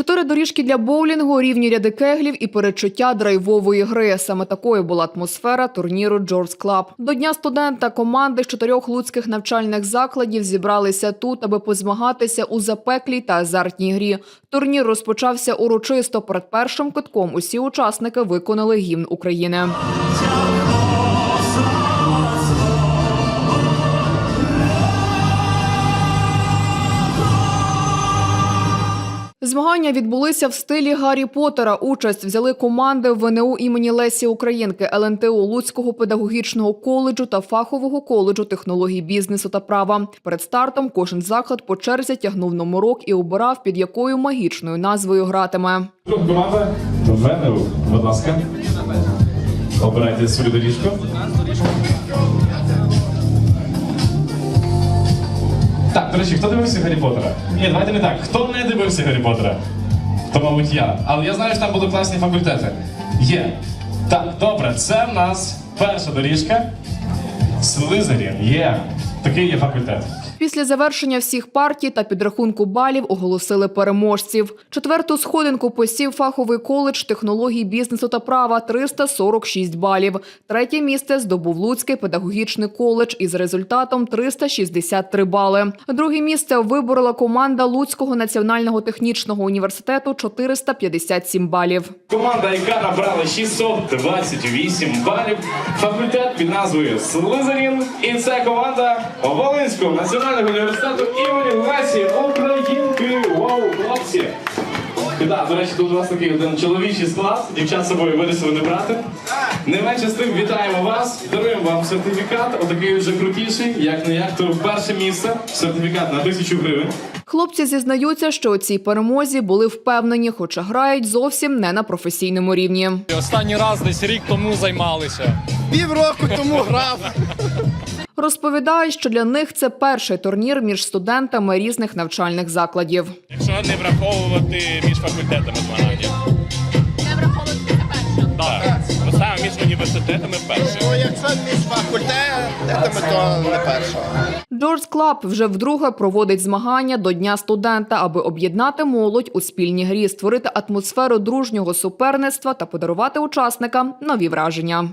Чотири доріжки для боулінгу, рівні ряди кеглів і передчуття драйвової гри. Саме такою була атмосфера турніру Джордж Клаб. До дня студента команди з чотирьох луцьких навчальних закладів зібралися тут, аби позмагатися у запеклій та азартній грі. Турнір розпочався урочисто. Перед першим китком усі учасники виконали гімн України. Змагання відбулися в стилі Гаррі Поттера. Участь взяли команди ВНУ імені Лесі Українки, ЛНТУ Луцького педагогічного коледжу та фахового коледжу технологій бізнесу та права. Перед стартом кожен заклад по черзі тягнув номерок і обирав, під якою магічною назвою гратиме. Команда ВНУ. Будь ласка. Обирайте свою доріжку. До речі, хто дивився Гаррі Поттера? Ні, давайте не так. Хто не дивився Гаррі Поттера? То, мабуть, я. Але я знаю, що там були класні факультети. Є. Так, добре, це в нас перша доріжка. Слизерін. Є. Такий є факультет. Після завершення всіх партій та підрахунку балів оголосили переможців. Четверту сходинку посів фаховий коледж технологій бізнесу та права 346 балів. Третє місце здобув Луцький педагогічний коледж із результатом 363 бали. Друге місце виборола команда Луцького національного технічного університету 457 балів. Команда, яка набрала 628 балів, факультет під назвою Слизерін. І це команда Волинського національного університету імені Лесі Українки. Вау, хлопці! І Так, до речі, тут у вас такий один чоловічий склад, дівчат з собою вирішили не брати. Не менше з тим вітаємо вас, даруємо вам сертифікат, отакий вже крутіший, як не як, то перше місце, сертифікат на тисячу гривень. Хлопці зізнаються, що у цій перемозі були впевнені, хоча грають зовсім не на професійному рівні. Останній раз десь рік тому займалися. Півроку тому грав. Розповідають, що для них це перший турнір між студентами різних навчальних закладів. Якщо не враховувати між факультетами змагання. Не враховувати це перше. Так. Між університетами перше. Ну, якщо між факультетами, то не першого. Джордж Клаб вже вдруге проводить змагання до Дня студента, аби об'єднати молодь у спільній грі, створити атмосферу дружнього суперництва та подарувати учасникам нові враження.